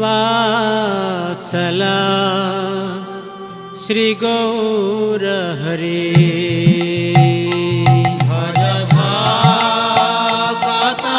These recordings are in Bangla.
वात्सला श्रीगौरहरे भजभाकता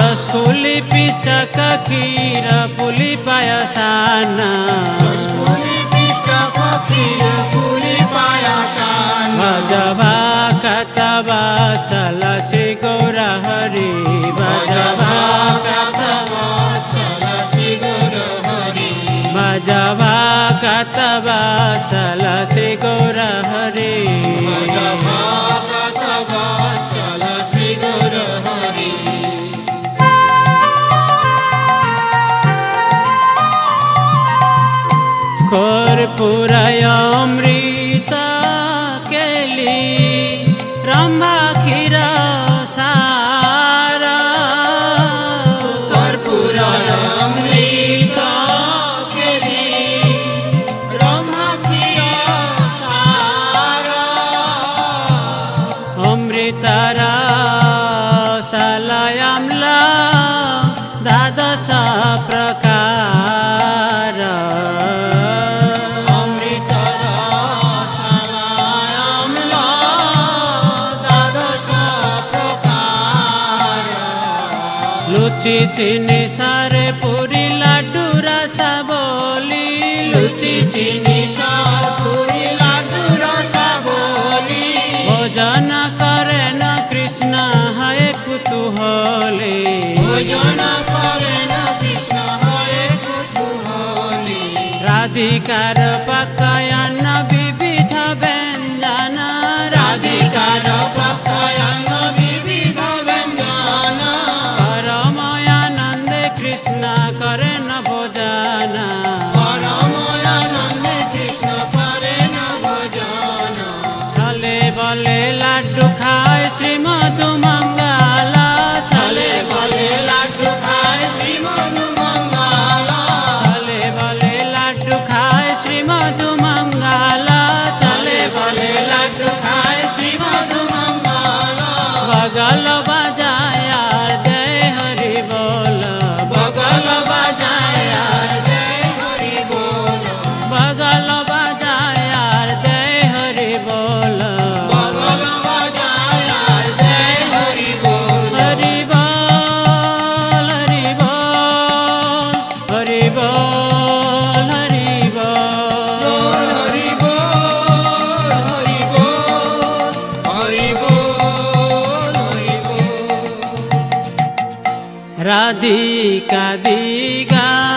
সস্কুলি পিষ্টক ক্ষীর পুলি পায়সানা। সস্কুলি পিষ্টক ক্ষীর পুলি পায়সানা। ভজবা কতবা চল শ্রী গৌরা হরি ভজবা কতবা চল শ্রী গৌরা হরি। ভজবা কতবা চল শ্রী গৌরা হরি। কর্পূরায় অমৃত কেলি লুচি চিনি সারে পুরি লাড্ডু রসা বলি। লুচি চিনি সার পুরি লাড্ডু রসা বলি। ভোজন করেন কৃষ্ণ হয় কুতুহলে। ভোজন করেন কৃষ্ণ হয় কুতুহলে। রাধিকার পকায়ন বগল বাজায় আর দেয় হরি বল বগল বাজায় আর দেয় হরি বল হরি বল রাধিকা দিগা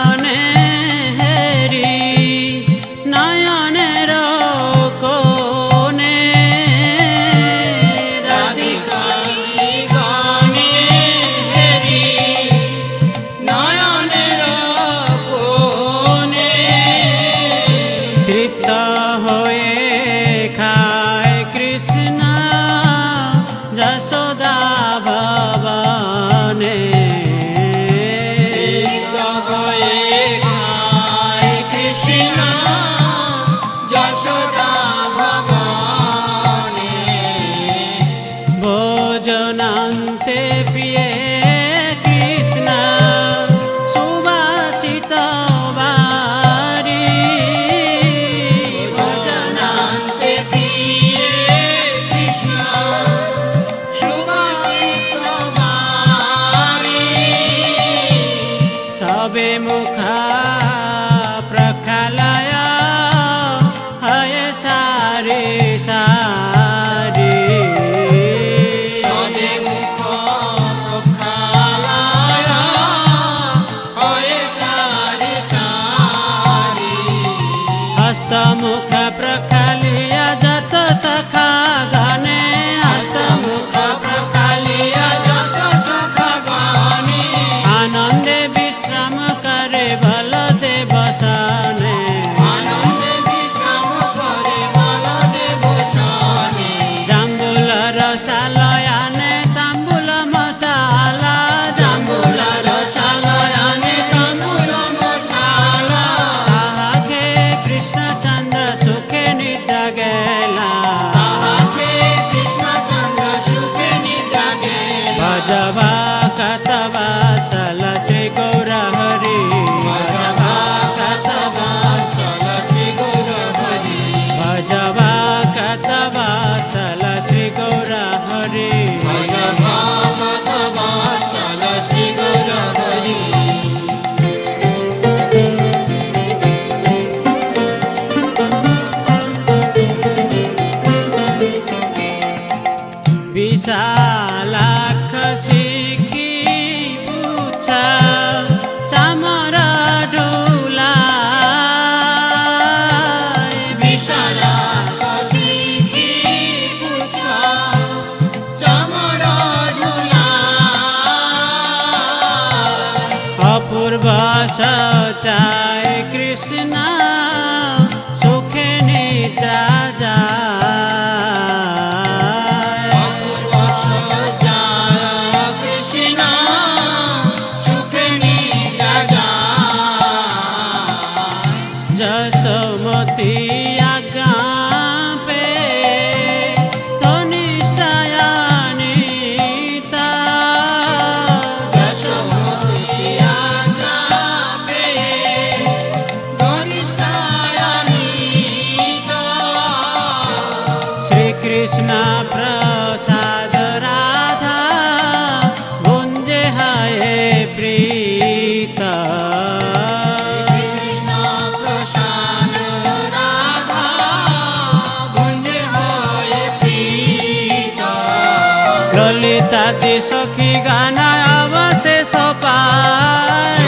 তাতে সখী গানা আবাসে সপায়?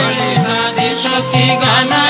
তাতে সখী গানা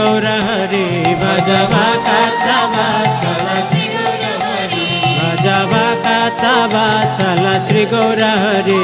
গৌরহরি ভজবা কাতবা চল শ্রী গৌরহরি। ভজবা কাতবা চল শ্রী গৌরহরি।